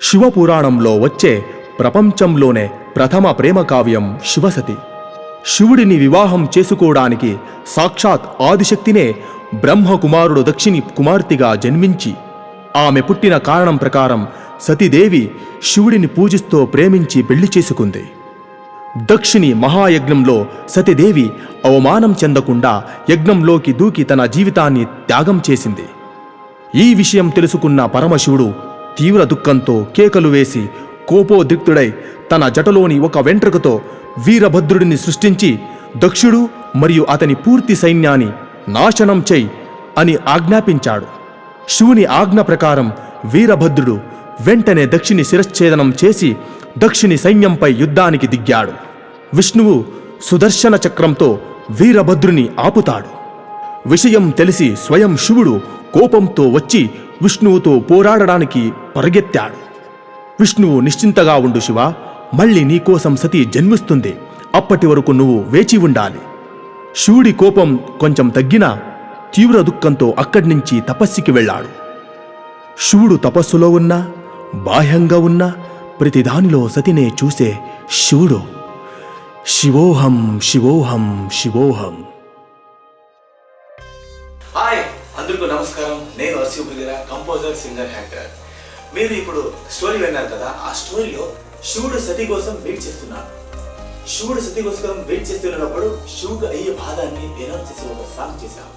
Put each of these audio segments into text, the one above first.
శివపురాణంలో వచ్చే ప్రపంచంలోనే ప్రథమ ప్రేమ కావ్యం శివసతి. శివుడిని వివాహం చేసుకోవడానికి సాక్షాత్ ఆదిశక్తినే బ్రహ్మకుమారుడు దక్షిణి కుమార్తెగా జన్మించి ఆమె పుట్టిన కారణం ప్రకారం సతీదేవి శివుడిని పూజిస్తూ ప్రేమించి పెళ్ళి చేసుకుంది. దక్షిణి మహాయజ్ఞంలో సతీదేవి అవమానం చెందకుండా యజ్ఞంలోకి దూకి తన జీవితాన్ని త్యాగం చేసింది. ఈ విషయం తెలుసుకున్న పరమశివుడు తీవ్ర దుఃఖంతో కేకలు వేసి కోపోద్రిక్తుడై తన జటలోని ఒక వెంట్రుకతో వీరభద్రుడిని సృష్టించి దక్షుడు మరియు అతని పూర్తి సైన్యాన్ని నాశనం చేయి అని ఆజ్ఞాపించాడు. శివుని ఆజ్ఞ ప్రకారం వీరభద్రుడు వెంటనే దక్షిణి శిరశ్ఛేదనం చేసి దక్షిణి సైన్యంపై యుద్ధానికి దిగాడు విష్ణువు సుదర్శన చక్రంతో వీరభద్రుని ఆపుతాడు. విషయం తెలిసి స్వయం శివుడు కోపంతో వచ్చి విష్ణువుతో పోరాడడానికి పరిగెత్తాడు. విష్ణువు నిశ్చింతగా ఉండు శివ మళ్ళీ నీకోసం సతీ జన్మిస్తుంది. అప్పటి వరకు నువ్వు వేచి ఉండాలి. శివుడి కోపం కొంచెం తగ్గినా తీవ్ర దుఃఖంతో అక్కడి నుంచి తపస్సుకి వెళ్ళాడు. శివుడు తపస్సులో ఉన్నా బాహ్యంగా ఉన్నా ప్రతిదానిలో సతినే చూసే శివుడు శివోహం శివోహం శివోహం. హాయ్. అందరికీ నమస్కారం. నేను అర్సి బిగిరా కంపోజర్ సింగర్ యాక్టర్ మీరు ఇప్పుడు స్టోరీ విన్నారు కదా ఆ స్టోరీలో శివుడు సతి కోసం వెయిట్ చేస్తున్నాడు. శివుడు సతి కోసం వెయిట్ చేస్తున్నప్పుడు శివుడు అయ్యే బాధాన్ని ఎనౌన్స్ చేసి ఒక సాంగ్ చేశాం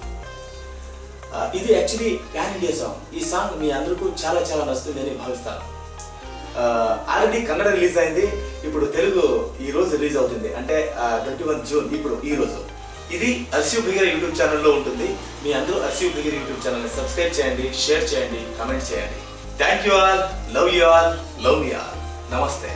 ఇది యాక్చువల్లీ ప్యాన్ ఇండియా సాంగ్ ఈ సాంగ్ మీ అందరికీ చాలా చాలా నచ్చుతుందని భావిస్తాను. ఆల్రెడీ కన్నడ రిలీజ్ అయింది. ఇప్పుడు తెలుగు ఈ రోజు రిలీజ్ అవుతుంది. అంటే ట్వంటీ వన్ జూన్ ఇప్పుడు ఈ రోజు. ఇది అర్సివ్ బిగర్ యూట్యూబ్ ఛానల్లో ఉంటుంది. మీ అందరూ అర్సివ్ బిగర్ యూట్యూబ్ ఛానల్ని సబ్స్క్రైబ్ చేయండి షేర్ చేయండి కమెంట్ చేయండి. Thank you all love you all love you all. నమస్తే.